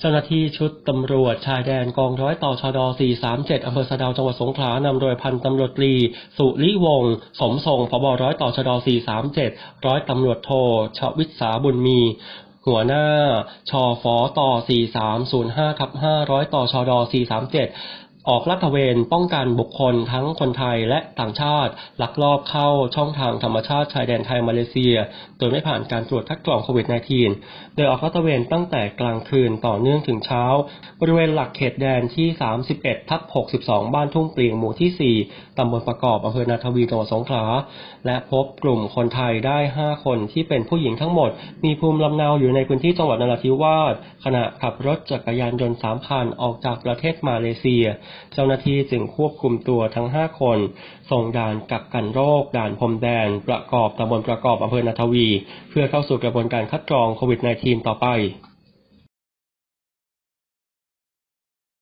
เจ้าหน้าที่ชุดตำรวจชายแดนกองร้อยต่อชด 437 อำเภอสะดาวจังหวัดสงขลานำโดยพันตำรวจตรี สุริวงศ์สมทรงผบร้อยต่อชด 437 ร้อยตำรวจโทชวิศสาบุญมีหัวหน้า ชฟต่อ 4305ทับ500 ต่อชด 437 ออกลาดตระเวนป้องกันบุคคลทั้งคนไทยและต่างชาติ ลักลอบเข้าช่องทางธรรมชาติชายแดนไทยมาเลเซีย โดยไม่ผ่านการตรวจคัดกรองโควิด -19 โดยออกลาดตระเวนตั้งแต่กลางคืนต่อเนื่องถึงเช้า บริเวณหลักเขตแดนที่ 31 ทับ 62 บ้านทุ่งเปลียงหมู่ที่ 4 ตำบลประกอบอำเภอนาทวีจังหวัดสงขลา และพบกลุ่มคนไทยได้ 5 คนที่เป็นผู้หญิงทั้งหมด มีภูมิลำเนาอยู่ในพื้นที่จังหวัดนราธิวาสขณะขับรถจักรยานยนต์ 3 คันออกจากประเทศมาเลเซียเจ้าหน้าที่จึงควบคุมตัวทั้ง 5 คน ส่งด่านกักกันโรค ด่านพรมแดน ประกอบตำบลประกอบอำเภอนาทวี เพื่อเข้าสู่กระบวนการคัดกรองโควิด -19 ต่อไป